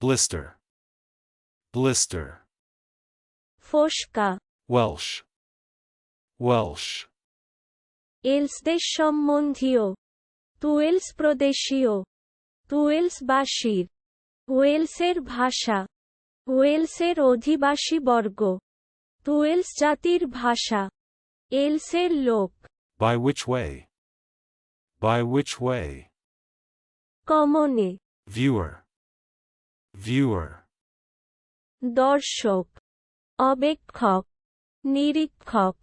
blister, blister, ফোসকা Welsh, Welsh, এলসদের সম্বন্ধীয় তুয়েলস প্রদেশীয় তুয়েলসবাসীর ওয়েলসের ভাষা ওয়েলসের অধিবাসী বর্গ তুয়েলস জাতির ভাষা এলসের লোক by which way, by which way, কমনে viewer, viewer. দর্শক অবেক্ষক নিরীক্ষক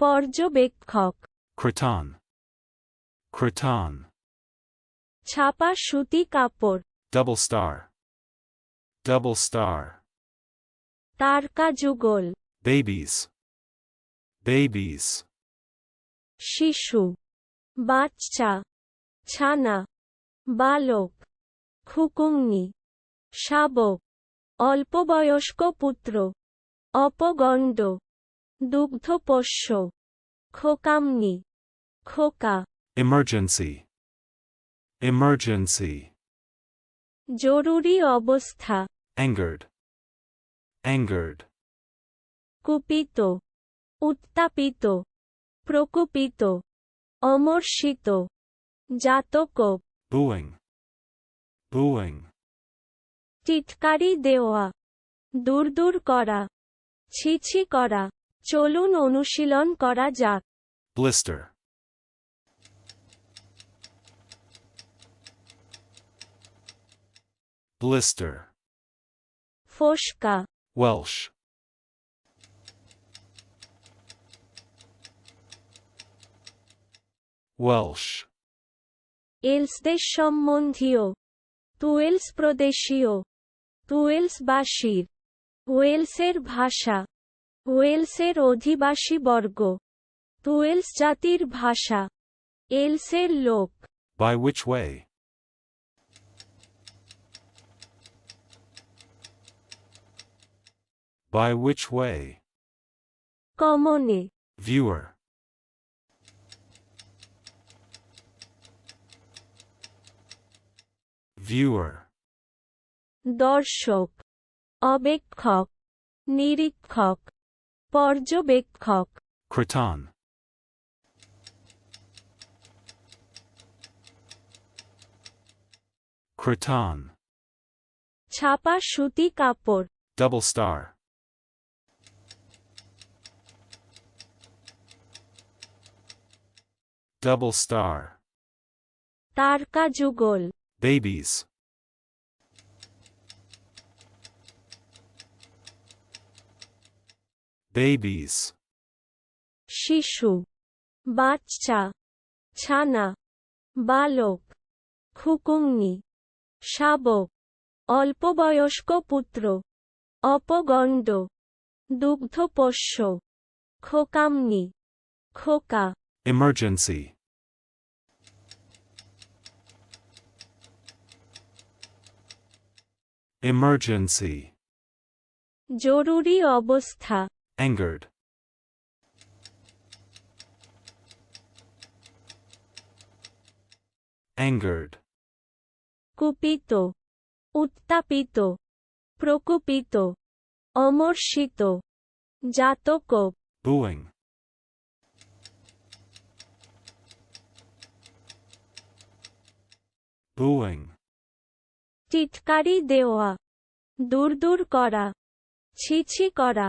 পর্যবেক্ষক। ক্রিটন ক্রিটন ছাপা সুতি কাপড়। ডাবল স্টার ডাবল স্টার তারকা যুগল। বেবিস বেবিস শিশু। বাচ্চা। ছানা। বালক। খুকুংনি শাবক অল্পবয়স্ক পুত্র অপগণ্ড দুগ্ধপোষ্য খোকামনি খোকা emergency, emergency, জরুরি অবস্থা angered, angered, কুপিত উত্তাপিত প্রকুপিত অমর্ষিত জাতক booing, booing, টিটকারি দেওয়া। দূর দূর করা। ছিছি করা। চলুন অনুশীলন করা যাক। Blister, blister, ফোসকা। Welsh, Welsh, এলসদের সম্বন্ধীয়। তুয়েলস প্রদেশীয়। তুয়েলসবাসীর ওয়েলসের ভাষা ওয়েলসের অধিবাসী বর্গ তুয়েলস জাতির ভাষা এলসের লোক। By which way, by which way, কমনে। Viewer, viewer, দর্শক অবেক্ষক নিরীক্ষক পর্যবেক্ষক। কৃতন কৃতন ছাপা সুতি কাপড়। ডবল স্টার ডবল স্টার তারকা যুগল। বেবিস babies, শিশু বাচ্চা ছানা বালক খুকুংনি শাবক অল্পবয়স্ক পুত্র অপগণ্ড দুগ্ধপোষ্য খোকামনি খোকা। Emergency, emergency, জরুরি অবস্থা। Angered, angered, কুপিত উত্তাপিত প্রকুপিত অমর্ষিত জাতকোপ booing, booing, টিটকারি দেওয়া দূর দূর করা ছিছি করা